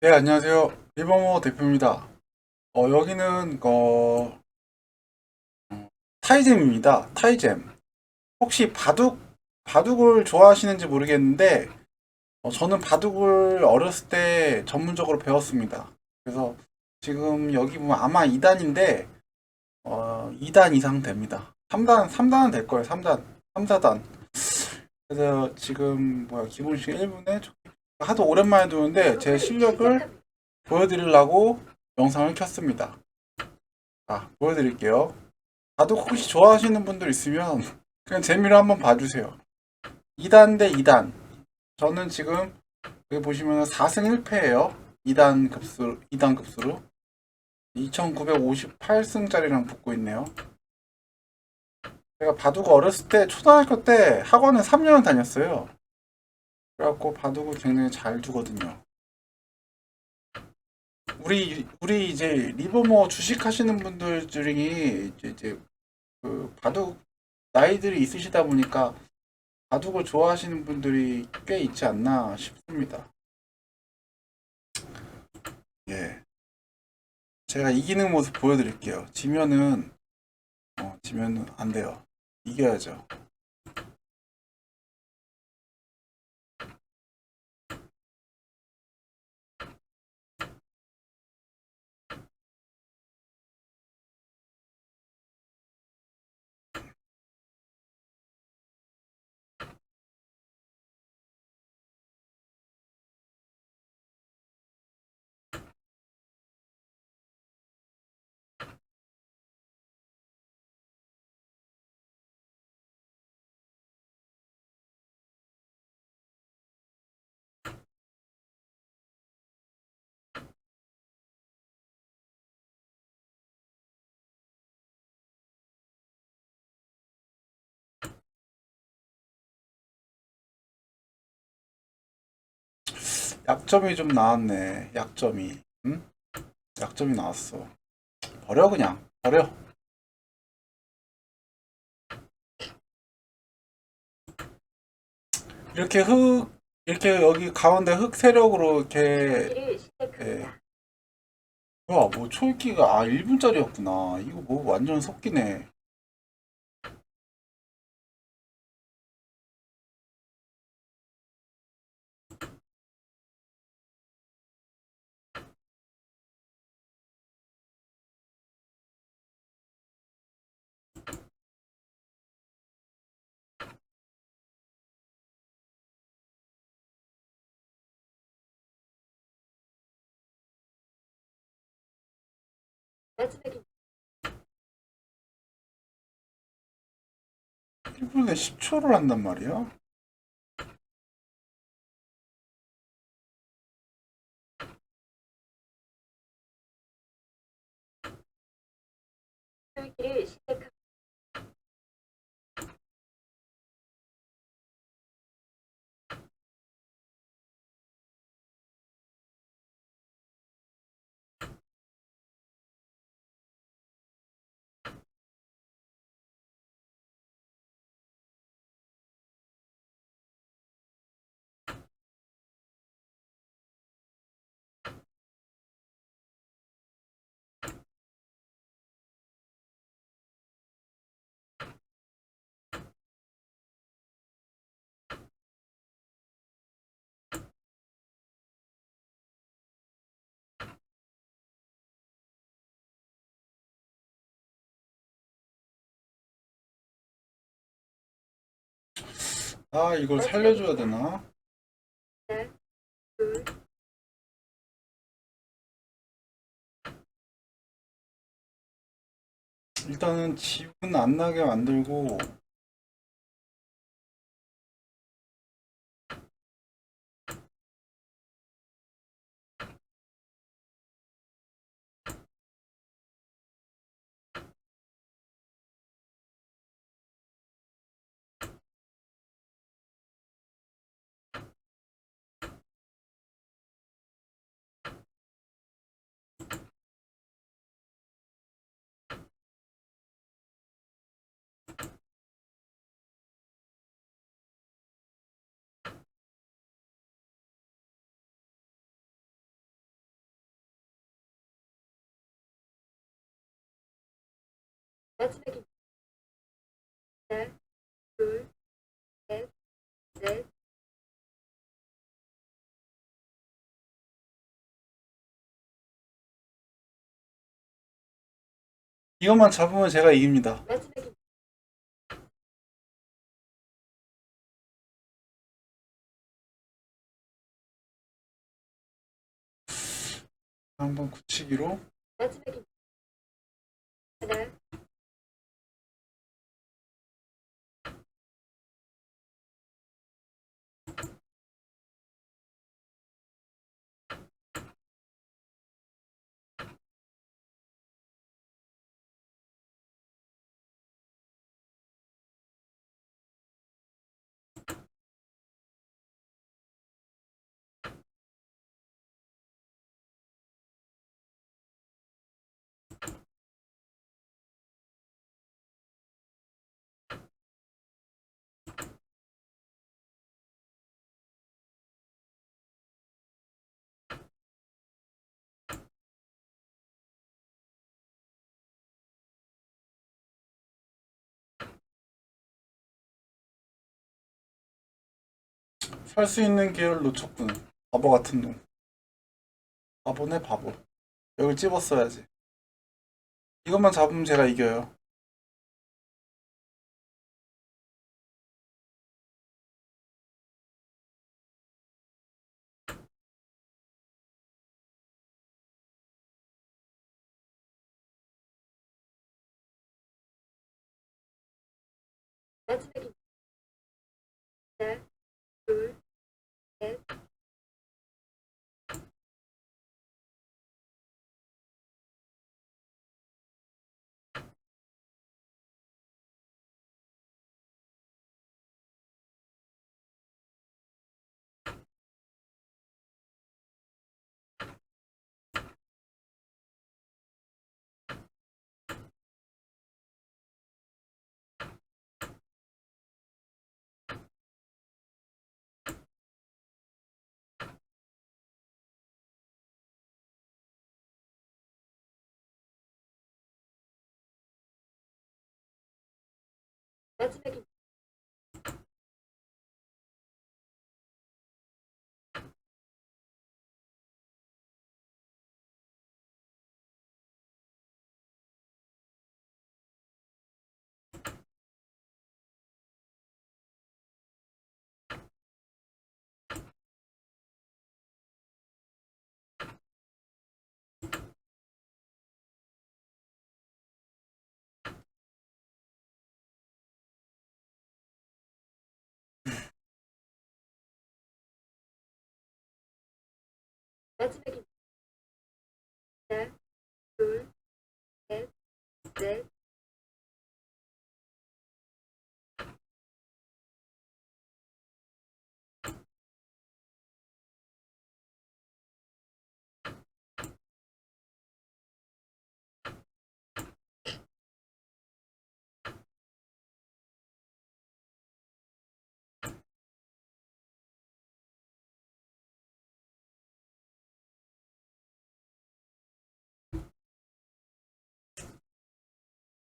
네, 안녕하세요. 리버모 대표입니다. 어, 여기는, 어, 어, 타이잼입니다. 타이잼. 혹시 바둑, 바둑을 좋아하시는지 모르겠는데, 어, 저는 바둑을 어렸을 때 전문적으로 배웠습니다. 그래서 지금 여기 보면 아마 2단인데, 어, 2단 이상 됩니다. 3단, 3단은 될 거예요. 3단, 3, 4단. 그래서 지금, 뭐야, 기본 시간 1분에 하도 오랜만에 두는데, 제 실력을 보여드리려고 영상을 켰습니다. 자, 보여드릴게요. 바둑 혹시 좋아하시는 분들 있으면 그냥 재미로 한번 봐주세요. 2단 대 2단. 저는 지금 여기 보시면 4승 1패예요. 2단 급수, 2단 급수로. 2958승짜리랑 붙고 있네요. 제가 바둑 어렸을 때, 초등학교 때 학원에 3년 다녔어요. 그래갖고 바둑을 굉장히 잘 두거든요. 우리 우리 이제 리버모 주식 하시는 분들 중에 이제, 이제 그 바둑 나이들이 있으시다 보니까 바둑을 좋아하시는 분들이 꽤 있지 않나 싶습니다. 예. 제가 이기는 모습 보여드릴게요. 지면은 어, 지면은 안 돼요. 이겨야죠. 약점이 좀 나왔네. 약점이. 응? 약점이 나왔어. 버려 그냥. 버려. 이렇게 흙 이렇게 여기 가운데 흙 세력으로 이렇게 경기를 시작합니다. 뭐야 뭐 초읽기가 아 1분짜리였구나. 이거 뭐 완전 섞이네. 마지막입니다. 1분에 10초를 한단 말이야? 아 이걸 살려줘야 되나? 둘, 일단은 지분 안 나게 만들고 매치맥입니다. 하나, 둘, 셋, 넷, 이것만 잡으면 제가 이깁니다. 한번 굳히기로. 매치맥입니다. 살 수 있는 기회를 놓쳤군. 바보 같은 놈. 바보네, 바보. 여길 찝었어야지. 이것만 잡으면 제가 이겨요. 매 let's make 입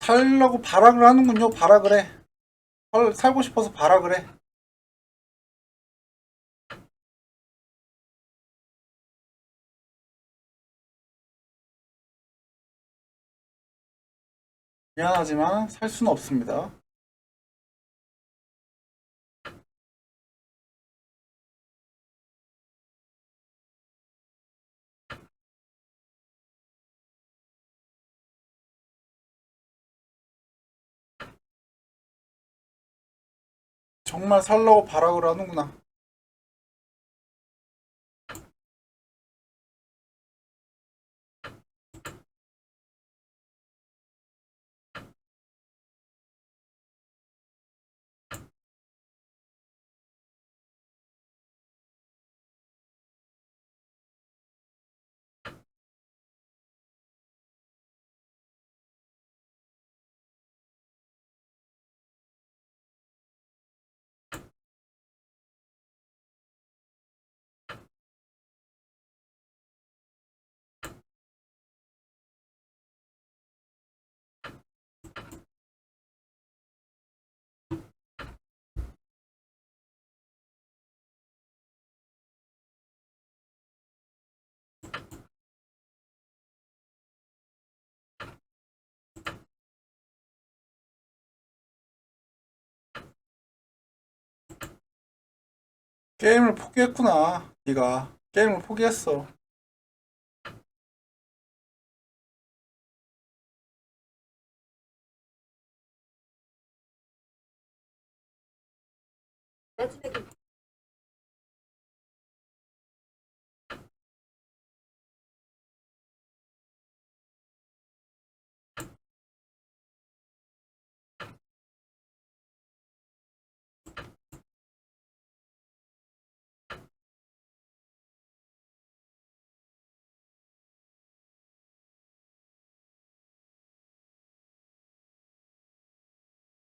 살려고 발악을 하는군요. 발악을 해. 살, 살고 싶어서 발악을 해. 미안하지만 살 수는 없습니다. 정말 살라고 발악을 하는구나. 게임을 포기했구나. 네가 게임을 포기했어.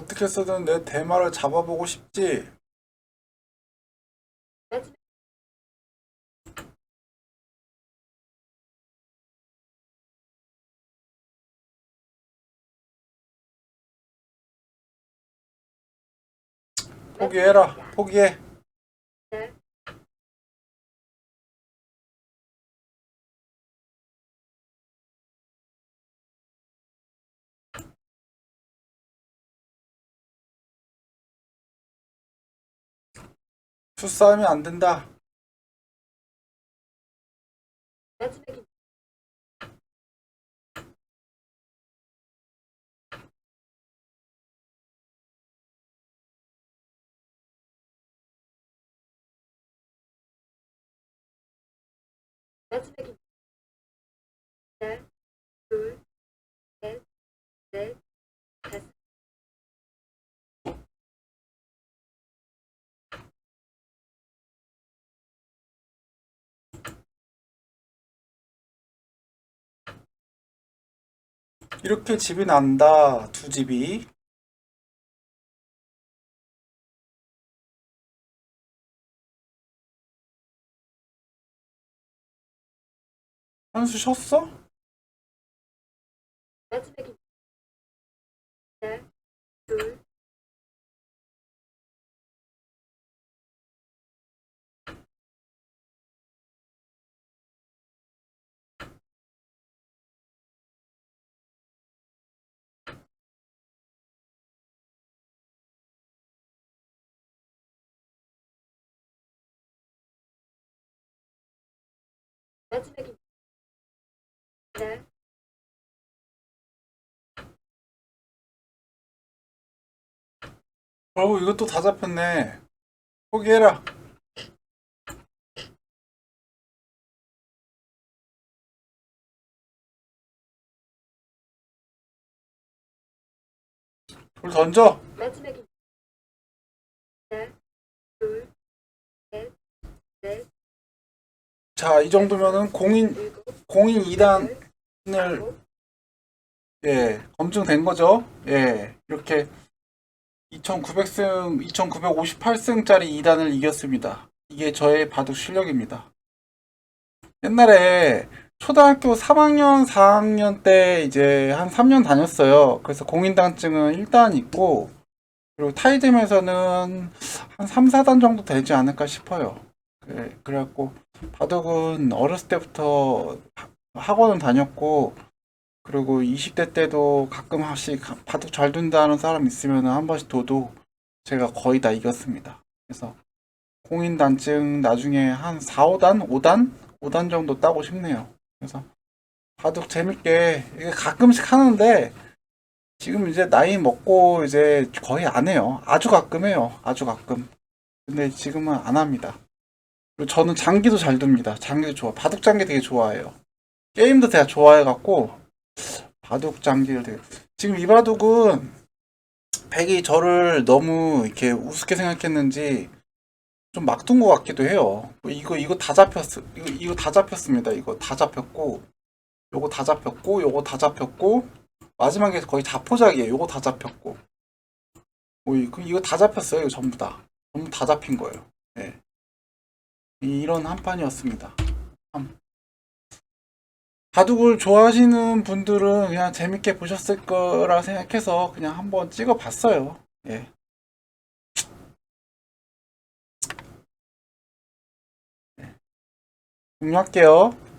어떻게 해서든 내 대마를 잡아보고 싶지. 포기해라. 포기해. 투싸움이 안 된다. 마지 이렇게 집이 난다. 두 집이. 한수 쉬었어? 하나, 둘, 마지막입니다. 어우, 이것도 다 잡혔네. 포기해라. 돌 던져. 마지막입니다. 하나, 둘, 셋, 넷, 자, 이 정도면은 공인, 공인 2단을, 여덟, 아홉, 예, 검증된 거죠. 예, 이렇게 2900승, 2958승짜리 2단을 이겼습니다. 이게 저의 바둑 실력입니다. 옛날에 초등학교 3학년, 4학년 때 이제 한 3년 다녔어요. 그래서 공인당증은 1단 있고, 그리고 타이점에서는 한 3, 4단 정도 되지 않을까 싶어요. 그래, 그래갖고, 바둑은 어렸을 때부터 하- 학원을 다녔고, 그리고 20대 때도 가끔 한씩 바둑 잘 둔다는 사람 있으면 한 번씩 둬도 제가 거의 다 이겼습니다. 그래서 공인단증 나중에 한 4, 5단? 5단? 5단 정도 따고 싶네요. 그래서 바둑 재밌게 가끔씩 하는데 지금 이제 나이 먹고 이제 거의 안 해요. 아주 가끔 해요. 아주 가끔. 근데 지금은 안 합니다. 저는 장기도 잘 둡니다. 장기도 좋아. 바둑 장기 되게 좋아해요. 게임도 제가 좋아해갖고 바둑 장기를 되게 지금 이 바둑은 백이 저를 너무 이렇게 우습게 생각했는지 좀 막둔 것 같기도 해요. 뭐 이거 이거 다 잡혔어. 이거 이거 다 잡혔습니다. 이거 다 잡혔고, 요거 다 잡혔고, 요거 다 잡혔고, 마지막에 거의 자포자기예요. 요거 다 잡혔고, 뭐 이거 이거 다 잡혔어요. 이거 전부 다 전부 다 잡힌 거예요. 예. 이런 한 판이었습니다. 참. 바둑을 좋아하시는 분들은 그냥 재밌게 보셨을 거라 생각해서 그냥 한번 찍어봤어요. 예. 종료할게요.